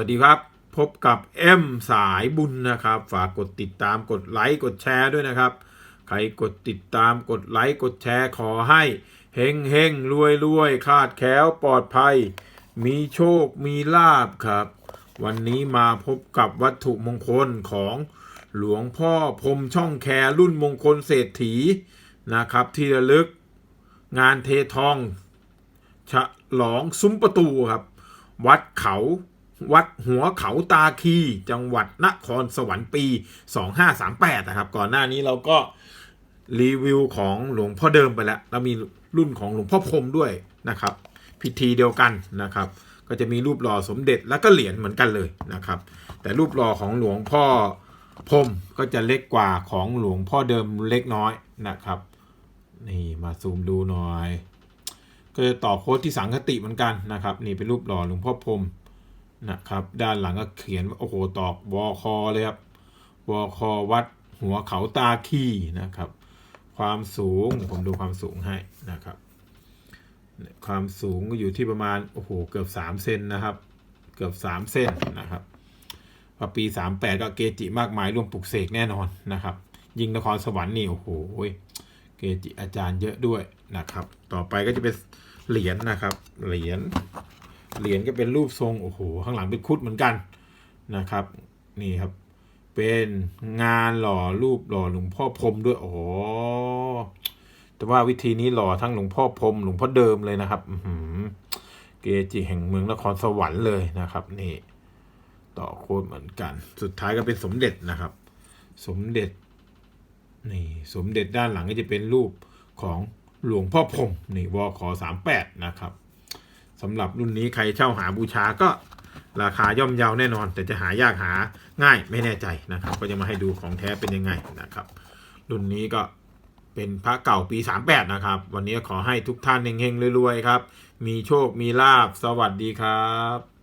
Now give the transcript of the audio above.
วัสดีครับ พบกับเอ็มสายบุญนะครับ ฝากกดติดตามกดไลค์กดแชร์ด้วยนะครับ ใครกดติดตามกดไลค์กดแชร์ขอให้เฮงเฮงรวยรวยคาดแคล้วปลอดภัย มีโชคมีลาบครับ วันนี้มาพบกับวัตถุมงคลของหลวงพ่อพรมช่องแครุ่นมงคลเศรษฐีนะครับ ที่ระลึกงานเททองฉลองซุ้มประตูครับ วัดเขา วัดหัวเขาตาคี จังหวัดนครสวรรค์ปี 2538 นะครับ ก่อนหน้านี้เราก็รีวิวของหลวงพ่อเดิมไปแล้วแล้วมีรุ่นของหลวงพ่อพรมด้วยนะครับ พิธีเดียวกันนะครับ ก็จะมีรูปหล่อสมเด็จแล้วก็เหรียญเหมือนกันเลยนะครับ แต่รูปหล่อของหลวงพ่อพรมก็จะเล็กกว่าของหลวงพ่อเดิมเล็กน้อยนะครับนี่มาซูมดูหน่อย ก็จะต่อโค้ดที่สังคติเหมือนกันนะครับ นี่เป็นรูปหล่อหลวงพ่อพรม นะครับ ด้านหลังก็เขียนว่าโอ้โหตอกวอคอเลยครับวอคอวัดหัวเขาตาขี้นะครับ ความสูงผมดูความสูงให้นะครับ ความสูงก็อยู่ที่ประมาณโอ้โหเกือบสามเซนนะครับ เกือบสามเซนนะครับพอปีสามแปดก็เกจิมากมายร่วมปลุกเสกแน่นอนนะครับ ยิงนครสวรรค์นี่โอ้โหเกจิอาจารย์เยอะด้วยนะครับ ต่อไปก็จะเป็นเหรียญนะครับ เหรียญ เหรียญก็เป็นรูปทรงโอ้โหข้างหลังเป็นคุดเหมือนกันนะครับ นี่ครับ เป็นงานหล่อรูปหล่อหลวงพ่อพรมด้วยโอ้แต่ว่าวิธีนี้หล่อทั้งหลวงพ่อพรมหลวงพ่อเดิมเลยนะครับอืเกจิแห่งเมืองนครสวรรค์เลยนะครับ นี่ ต่อโค้ดเหมือนกัน สุดท้ายก็เป็นสมเด็จนะครับ สมเด็จนี่สมเด็จด้านหลังก็จะเป็นรูปของหลวงพ่อพรมนี่วขอสามแปดนะครับ สำหรับรุ่นนี้ใครเช่าหาบูชาก็ราคาย่อมเยาแน่นอน แต่จะหายากหาง่ายไม่แน่ใจนะครับ ก็จะมาให้ดูของแท้เป็นยังไงนะครับ รุ่นนี้ก็เป็นพระเก่าปี 38 นะครับ วันนี้ขอให้ทุกท่านเฮงๆรวยๆครับ มีโชคมีลาบสวัสดีครับ